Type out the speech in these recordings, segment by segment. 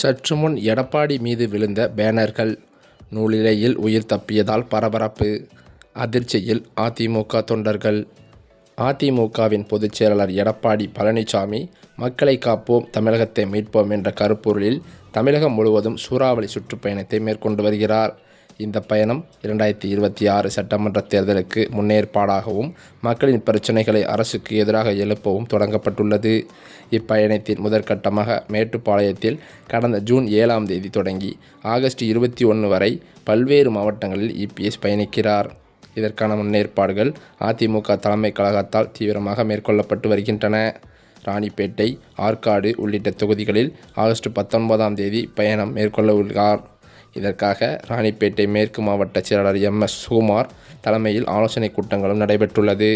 சற்று முன் எடப்பாடி மீது விழுந்த பேனர்கள் நூலிழையில் உயிர் தப்பியதால் பரபரப்பு அதிர்ச்சியில் அதிமுக தொண்டர்கள். அதிமுகவின் பொதுச் செயலாளர் எடப்பாடி பழனிசாமி மக்களை காப்போம் தமிழகத்தை மீட்போம் என்ற கருப்பொருளில் தமிழகம் முழுவதும் சூறாவளி சுற்றுப்பயணத்தை மேற்கொண்டு வருகிறார். இந்த பயணம் இரண்டாயிரத்தி இருபத்தி ஆறு சட்டமன்ற தேர்தலுக்கு முன்னேற்பாடாகவும் மக்களின் பிரச்சினைகளை அரசுக்கு எதிராக எழுப்பவும் தொடங்கப்பட்டுள்ளது. இப்பயணத்தின் முதற்கட்டமாக மேட்டுப்பாளையத்தில் கடந்த ஜூன் ஏழாம் தேதி தொடங்கி ஆகஸ்ட் இருபத்தி ஒன்று வரை பல்வேறு மாவட்டங்களில் இபிஎஸ் பயணிக்கிறார். இதற்கான முன்னேற்பாடுகள் அதிமுக தலைமை கழகத்தால் தீவிரமாக மேற்கொள்ளப்பட்டு வருகின்றன. ராணிப்பேட்டை ஆற்காடு உள்ளிட்ட தொகுதிகளில் ஆகஸ்ட் பத்தொன்பதாம் தேதி பயணம் மேற்கொள்ள உள்ளார். இதற்காக ராணிப்பேட்டை மேற்கு மாவட்ட செயலாளர் எம் எஸ் சுகுமார் தலைமையில் ஆலோசனை கூட்டங்களும் நடைபெற்றுள்ளது.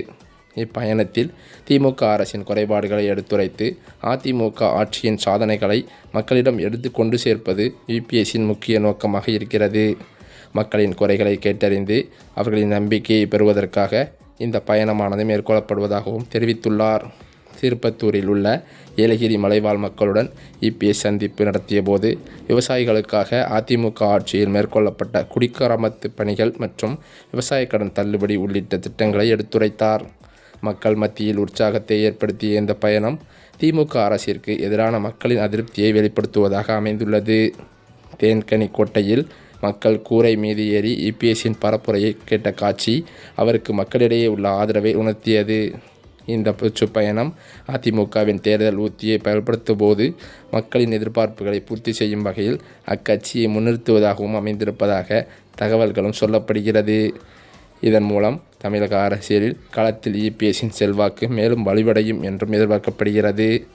இப்பயணத்தில் திமுக அரசின் குறைபாடுகளை எடுத்துரைத்து அதிமுக ஆட்சியின் சாதனைகளை மக்களிடம் எடுத்து கொண்டு சேர்ப்பது யுபிஎஸ்சின் முக்கிய நோக்கமாக இருக்கிறது. மக்களின் குறைகளை கேட்டறிந்து அவர்களின் நம்பிக்கையை பெறுவதற்காக இந்த பயணமானது மேற்கொள்ளப்படுவதாகவும் தெரிவித்துள்ளார். திருப்பத்தூரில் உள்ள ஏலகிரி மலைவாழ் மக்களுடன் இபிஎஸ் சந்திப்பு நடத்திய போது விவசாயிகளுக்காக அதிமுக ஆட்சியில் மேற்கொள்ளப்பட்ட குடிக்கரமத்து பணிகள் மற்றும் விவசாய கடன் தள்ளுபடி உள்ளிட்ட திட்டங்களை எடுத்துரைத்தார். மக்கள் மத்தியில் உற்சாகத்தை ஏற்படுத்திய இந்த பயணம் திமுக அரசிற்கு எதிரான மக்களின் அதிருப்தியை வெளிப்படுத்துவதாக அமைந்துள்ளது. தேன்கனி கோட்டையில் மக்கள் கூரை மீது ஏறி இபிஎஸ்ஸின் பரப்புரையை கேட்ட காட்சி அவருக்கு மக்களிடையே உள்ள ஆதரவை உணர்த்தியது. இந்த சுற்றுப்பயணம் அதிமுகவின் தேர்தல் உத்தியை பயன்படுத்தும் போது மக்களின் எதிர்பார்ப்புகளை பூர்த்தி செய்யும் வகையில் அக்கட்சியை முன்னிறுத்துவதாகவும் அமைந்திருப்பதாக தகவல்களும் சொல்லப்படுகிறது. இதன் மூலம் தமிழக அரசியலில் களத்தில் இபிஎஸின் செல்வாக்கு மேலும் வலுவடையும் என்றும் எதிர்பார்க்கப்படுகிறது.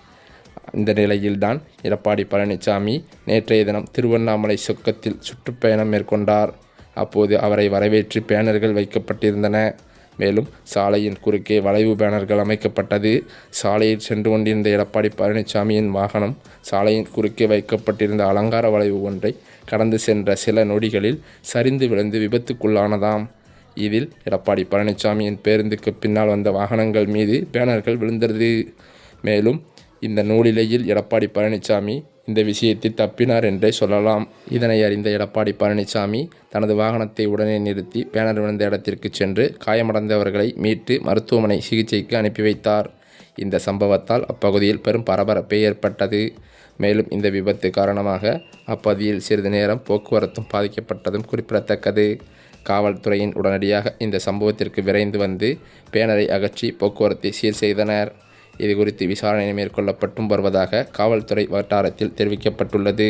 இந்த நிலையில்தான் எடப்பாடி பழனிசாமி நேற்றைய தினம் திருவண்ணாமலை சொக்கத்தில் சுற்றுப்பயணம் மேற்கொண்டார். அப்போது அவரை வரவேற்று பேனர்கள் வைக்கப்பட்டிருந்தன. மேலும் சாலையின் குறுக்கே வளைவு பேனர்கள் அமைக்கப்பட்டது. சாலையில் சென்று கொண்டிருந்த எடப்பாடி பழனிசாமியின் வாகனம் சாலையின் குறுக்கே வைக்கப்பட்டிருந்த அலங்கார வளைவு ஒன்றை கடந்து சென்ற சில நொடிகளில் சரிந்து விழுந்து விபத்துக்குள்ளானதாம். இதில் எடப்பாடி பழனிசாமியின் பேருந்துக்கு பின்னால் வந்த வாகனங்கள் மீது பேனர்கள் விழுந்தது. மேலும் இந்த நூலிலையில் எடப்பாடி பழனிசாமி இந்த விஷயத்தில் தப்பினார் என்றே சொல்லலாம். இதனை அறிந்த எடப்பாடி பழனிசாமி தனது வாகனத்தை உடனே நிறுத்தி பேனர் விழுந்த இடத்திற்கு சென்று காயமடைந்தவர்களை மீட்டு மருத்துவமனை சிகிச்சைக்கு அனுப்பி வைத்தார். இந்த சம்பவத்தால் அப்பகுதியில் பெரும் பரபரப்பு ஏற்பட்டது. மேலும் இந்த விபத்து காரணமாக அப்பகுதியில் சிறிது நேரம் போக்குவரத்தும் பாதிக்கப்பட்டதும் குறிப்பிடத்தக்கது. காவல்துறையின் உடனடியாக இந்த சம்பவத்திற்கு விரைந்து வந்து பேனரை அகற்றி போக்குவரத்தை சீர் செய்தனர். இது குறித்து விசாரணை மேற்கொள்ளப்பட்டும் வருவதாக காவல்துறை வட்டாரத்தில் தெரிவிக்கப்பட்டுள்ளது.